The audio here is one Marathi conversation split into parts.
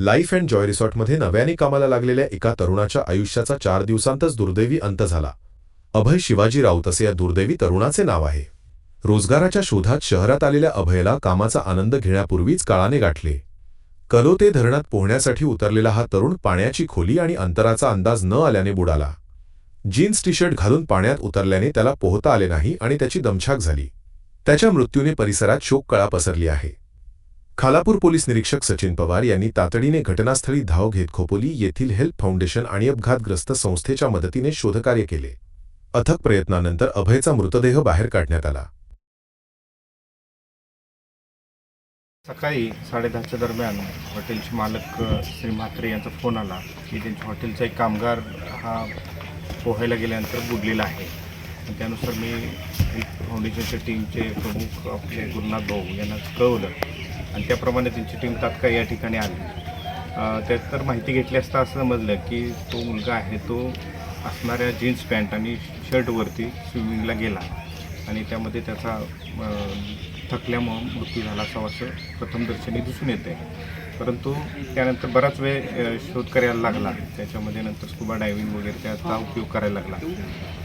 लाईफ अँड जॉय रिसॉर्टमध्ये नव्याने कामाला लागलेल्या एका तरुणाच्या आयुष्याचा चार दिवसांतच दुर्दैवी अंत झाला. अभय शिवाजी राऊत असे या दुर्दैवी तरुणाचे नाव आहे. रोजगाराच्या शोधात शहरात आलेल्या अभयला कामाचा आनंद घेण्यापूर्वीच काळाने गाठले. कलोते धरणात पोहण्यासाठी उतरलेला हा तरुण पाण्याची खोली आणि अंतराचा अंदाज न आल्याने बुडाला. जीन्स टी शर्ट घालून पाण्यात उतरल्याने त्याला पोहता आले नाही आणि त्याची दमछाक झाली. त्याच्या मृत्यूने परिसरात शोककळा पसरली आहे. खालापूर पोलीस निरीक्षक सचिन पवार यांनी तातडीने घटनास्थळी धाव घेत खोपोली येथील हेल्प फाउंडेशन आणि अपघातग्रस्त संस्थेच्या मदतीने शोधकार्य केले. अथक प्रयत्नानंतर अभयचा मृतदेह बाहेर काढण्यात आला. सकाळी साडेदहाच्या दरम्यान हॉटेलचे मालक श्री म्हात्रे यांचा फोन आला की त्यांच्या हॉटेलचा एक कामगार हा पोहायला गेल्यानंतर बुडलेला आहे. त्यानुसार मी फाउंडेशनच्या टीमचे प्रमुख आपले गुरुनाथ भाऊ यांना कळवलं आणि त्याप्रमाणे त्यांची टीम तात्काळ या ठिकाणी आली. त्यात तर माहिती घेतली असता असं समजलं की तो मुलगा आहे तो असणाऱ्या जीन्स पॅन्ट आणि शर्टवरती स्विमिंगला गेला. आणि त्यामध्ये त्याचा थकल्यामुळं मृत्यू झाला असावा असं प्रथमदर्शनी दिसून येते परंतु त्यानंतर बराच वेळ शोध करायला लागला. त्याच्यामध्ये नंतर स्कुबा डायव्हिंग वगैरे त्याचा उपयोग करायला लागला.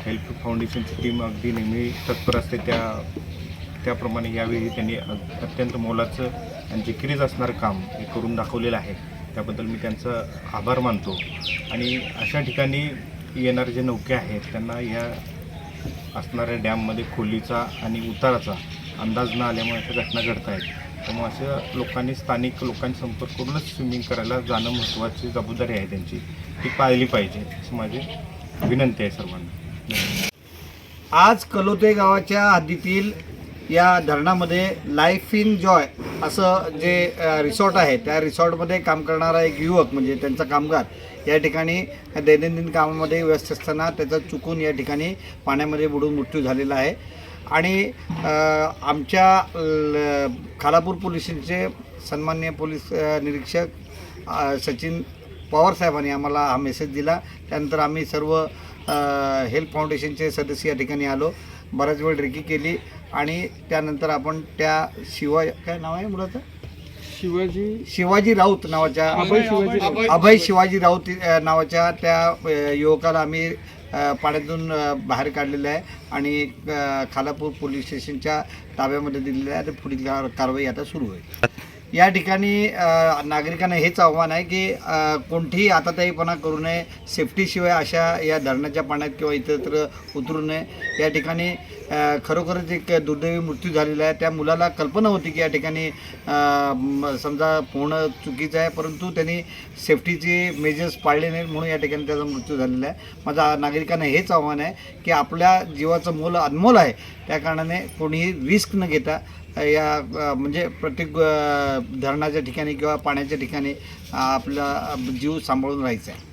हेल्प फाउंडेशनची टीम अगदी नेहमी तत्पर असते त्या त्याप्रमाणे यावेळी त्यांनी अत्यंत मोलाचं आणि जिकिरीज असणारं काम हे करून दाखवलेलं आहे. त्याबद्दल मी त्यांचा आभार मानतो. आणि अशा ठिकाणी येणारे जे नौके आहेत त्यांना या असणाऱ्या डॅममध्ये खोलीचा आणि उताराचा अंदाज न आल्यामुळे अशा घटना घडत आहेत त्यामुळे अशा लोकांनी स्थानिक लोकांनी संपर्क करूनच स्विमिंग करायला जाणं महत्त्वाची जबाबदारी आहे त्यांची. ती पाळली पाहिजे अशी माझी विनंती आहे सर्वांना. आज कलोते गावाच्या हद्दीतील या धरणामध्ये लाईफ इन जॉय असं जे रिसॉर्ट आहे त्या रिसॉर्टमध्ये काम करणारा एक युवक म्हणजे त्यांचा कामगार या ठिकाणी दैनंदिन कामामध्ये व्यस्त असताना त्याचा चुकून या ठिकाणी पाण्यामध्ये बुडून मृत्यू झालेला आहे. आणि आमच्या ल- खालापूर पोलिसांचे सन्मान्य पोलीस निरीक्षक सचिन पवार साहेबांनी आम्हाला हा मेसेज दिला. त्यानंतर आम्ही सर्व हेल्थ हेल्प फाउंडेशनचे सदस्य या ठिकाणी आलो. बराच वेळ रेकी केली आणि त्यानंतर आपण त्या शिवा काय नाव आहे मुलाचं? शिवाजी शिवाजी राऊत नावाच्या अभय शिवाजी राऊत. अभय शिवाजी राऊत नावाच्या त्या युवकाला आम्ही पाण्यातून बाहेर काढलेलं आहे आणि खालापूर पोलीस स्टेशनच्या ताब्यामध्ये दिलेलं आहे. आणि पुढील कार- कारवाई आता सुरू आहे. या ठिकाणी नागरिकांना हेच आव्हान आहे की कोणतीही आताताईपणा करू नये सेफ्टीशिवाय अशा या धरणाच्या पाण्यात किंवा इतरत्र उतरू नये. या ठिकाणी खरोखरच एक दुर्दैवी मृत्यू झालेला आहे. त्या मुलाला कल्पना होती की या ठिकाणी समजा पोहणं चुकीचं आहे परंतु त्यांनी सेफ्टीचे मेजर्स पाळले नाहीत म्हणून या ठिकाणी त्याचा मृत्यू झालेला आहे. माझा नागरिकांना हेच आव्हान आहे की आपल्या जीवाचं मोल अनमोल आहे. त्या कारणाने कोणीही रिस्क न घेता या म्हणजे प्रत्येक धरणाच्या ठिकाणी किंवा पाण्याच्या ठिकाणी आपला जीव सांभाळून राहायचा आहे.